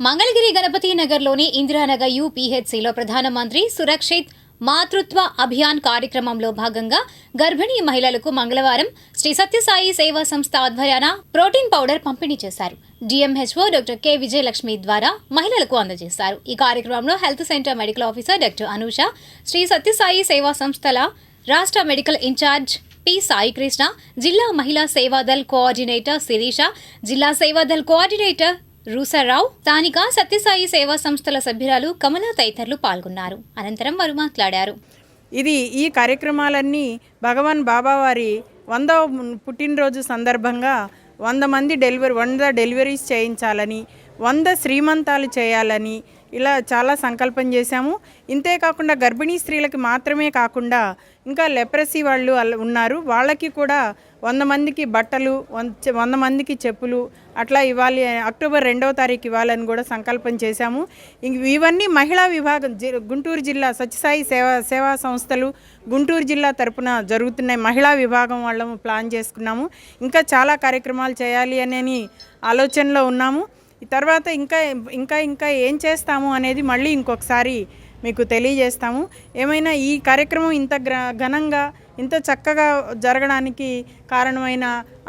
మంగళగిరి గణపతి నగర్లోని ఇందిరానగర్ యూపీహెచ్సిలో ప్రధానమంత్రి సురక్షిత్ మాతృత్వ అభియాన్ కార్యక్రమంలో భాగంగా గర్భిణీ మహిళలకు మంగళవారం శ్రీ సత్యసాయి సేవా సంస్థ ఆధ్వర్యాన ప్రోటీన్ పౌడర్ పంపిణీ చేశారు. డిఎంహెచ్ఓ డాక్టర్ కె విజయలక్ష్మి ద్వారా మహిళలకు అందజేశారు. ఈ కార్యక్రమంలో health centre medical officer doctor Anusha Sri Sathya Sai సేవా సంస్థల రాష్ట్ర మెడికల్ ఇన్ఛార్జ్ పి సాయికృష్ణ జిల్లా మహిళా సేవాదల్ కోఆర్డినేటర్ శిరీష జిల్లా సేవాదల్ కోఆర్డినేటర్ రూసారావు స్థానిక సత్యసాయి సేవా సంస్థల సభ్యురాలు కమలా తదితరులు పాల్గొన్నారు. అనంతరం వారు మాట్లాడారు. ఇది ఈ కార్యక్రమాలన్నీ భగవాన్ బాబావారి వందవ పుట్టినరోజు సందర్భంగా వంద మంది డెలివరీ వంద డెలివరీస్ చేయించాలని వంద శ్రీమంతాలు చేయాలని ఇలా చాలా సంకల్పం చేశాము. ఇంతే కాకుండా గర్భిణీ స్త్రీలకి మాత్రమే కాకుండా ఇంకా లెప్రసీ వాళ్ళు ఉన్నారు. వాళ్ళకి కూడా వంద మందికి బట్టలు వంద వంద మందికి చెప్పులు అట్లా ఇవ్వాలి. అక్టోబర్ రెండవ తారీఖు ఇవ్వాలని కూడా సంకల్పం చేశాము. ఇంక ఇవన్నీ మహిళా విభాగం జి- గుంటూరు జిల్లా సత్యసాయి సేవా సేవా సంస్థలు గుంటూరు జిల్లా తరపున జరుగుతున్నాయి. మహిళా విభాగం వాళ్ళము ప్లాన్ చేసుకున్నాము. ఇంకా చాలా కార్యక్రమాలు చేయాలి అని ఆలోచనలో ఉన్నాము. తర్వాత ఇంకా ఇంకా ఇంకా ఏం చేస్తాము అనేది మళ్ళీ ఇంకొకసారి మీకు తెలియజేస్తాము. ఏమైనా ఈ కార్యక్రమం ఇంత ఘనంగా ఇంత చక్కగా జరగడానికి కారణమైన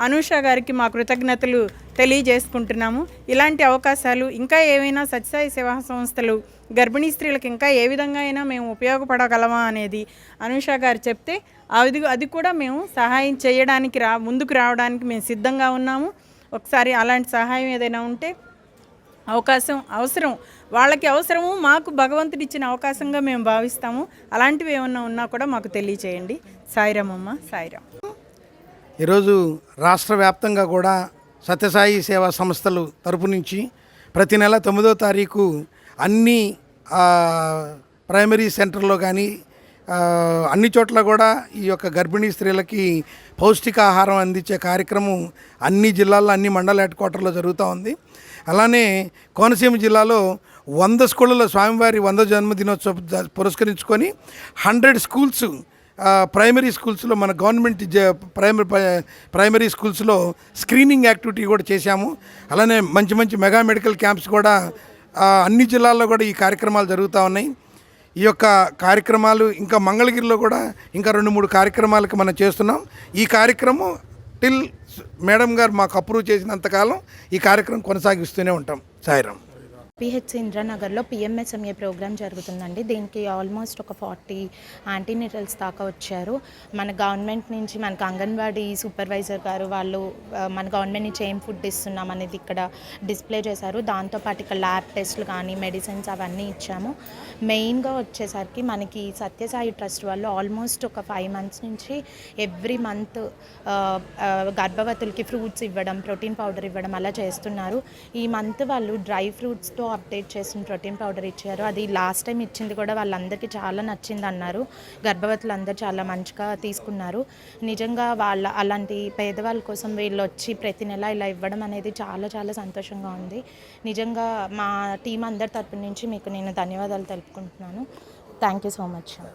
అనూష గారికి మా కృతజ్ఞతలు తెలియజేసుకుంటున్నాము. ఇలాంటి అవకాశాలు ఇంకా ఏవైనా సత్యసాయి సేవా సంస్థలు గర్భిణీ స్త్రీలకు ఇంకా ఏ విధంగా అయినా మేము ఉపయోగపడగలమా అనేది అనూష గారు చెప్తే అది అది కూడా మేము సహాయం చేయడానికి రా ముందుకు రావడానికి మేము సిద్ధంగా ఉన్నాము. ఒకసారి అలాంటి సహాయం ఏదైనా ఉంటే అవకాశం అవసరం. వాళ్ళకి అవసరము మాకు భగవంతుడు ఇచ్చిన అవకాశంగా మేము భావిస్తాము. అలాంటివి ఏమన్నా ఉన్నా కూడా మాకు తెలియచేయండి. సాయిరామమ్మ సాయిరామ్. ఈరోజు రాష్ట్ర వ్యాప్తంగా కూడా సత్యసాయి సేవా సంస్థలు తరపు నుంచి ప్రతి నెల తొమ్మిదో తారీఖు అన్ని ప్రైమరీ సెంటర్లో కానీ అన్ని చోట్ల కూడా ఈ యొక్క గర్భిణీ స్త్రీలకి పౌష్టికాహారం అందించే కార్యక్రమం అన్ని జిల్లాల్లో అన్ని మండల హెడ్ క్వార్టర్లో జరుగుతూ ఉంది. అలానే కోనసీమ జిల్లాలో వంద స్కూళ్ళలో స్వామివారి వంద జన్మదినోత్సవం పురస్కరించుకొని హండ్రెడ్ స్కూల్స్ ప్రైమరీ స్కూల్స్లో మన గవర్నమెంట్ జ- ప్రైమరీ ప్రైమరీ స్కూల్స్లో స్క్రీనింగ్ యాక్టివిటీ కూడా చేశాము. అలానే మంచి మంచి మెగా మెడికల్ క్యాంప్స్ కూడా అన్ని జిల్లాల్లో కూడా ఈ కార్యక్రమాలు జరుగుతూ ఉన్నాయి. ఈ యొక్క కార్యక్రమాలు ఇంకా మంగళగిరిలో కూడా ఇంకా రెండు మూడు కార్యక్రమాలకు మనం చేస్తున్నాం. ఈ కార్యక్రమం టిల్ మేడం గారు మాకు అప్రూవ్ చేసినంతకాలం ఈ కార్యక్రమం కొనసాగిస్తూనే ఉంటాం. సాయిరామ్. పిహెచ్ ఇంద్రానగర్లో పిఎంఎస్ఎంఏ ప్రోగ్రామ్ జరుగుతుందండి. దీనికి ఆల్మోస్ట్ ఒక ఫార్టీ యాంటీనిటల్స్ దాకా వచ్చారు. మన గవర్నమెంట్ నుంచి మనకు అంగన్వాడీ సూపర్వైజర్ గారు వాళ్ళు మన గవర్నమెంట్ నుంచి ఏం ఫుడ్ ఇస్తున్నాం అనేది ఇక్కడ డిస్ప్లే చేశారు. దాంతోపాటు ఇక్కడ ల్యాబ్ టెస్ట్లు కానీ మెడిసిన్స్ అవన్నీ ఇచ్చాము. మెయిన్గా వచ్చేసరికి మనకి సత్యసాయి ట్రస్ట్ వాళ్ళు ఆల్మోస్ట్ ఒక ఫైవ్ మంత్స్ నుంచి ఎవ్రీ మంత్ గర్భవతులకి ఫ్రూట్స్ ఇవ్వడం ప్రోటీన్ పౌడర్ ఇవ్వడం అలా చేస్తున్నారు. ఈ మంత్ వాళ్ళు డ్రై ఫ్రూట్స్తో అప్డేట్ చేసిన ప్రోటీన్ పౌడర్ ఇచ్చారు. అది లాస్ట్ టైం ఇచ్చింది కూడా వాళ్ళందరికీ చాలా నచ్చింది అన్నారు. గర్భవతులందరూ చాలా మంచిగా తీసుకున్నారు. నిజంగా వాళ్ళ అలాంటి పేదవాళ్ళ కోసం వీళ్ళు వచ్చి ప్రతి నెల ఇలా ఇవ్వడం అనేది చాలా చాలా సంతోషంగా ఉంది. నిజంగా మా టీం అందరి తరపు నుంచి మీకు నేను ధన్యవాదాలు తెలుపుకుంటున్నాను. Thank you so much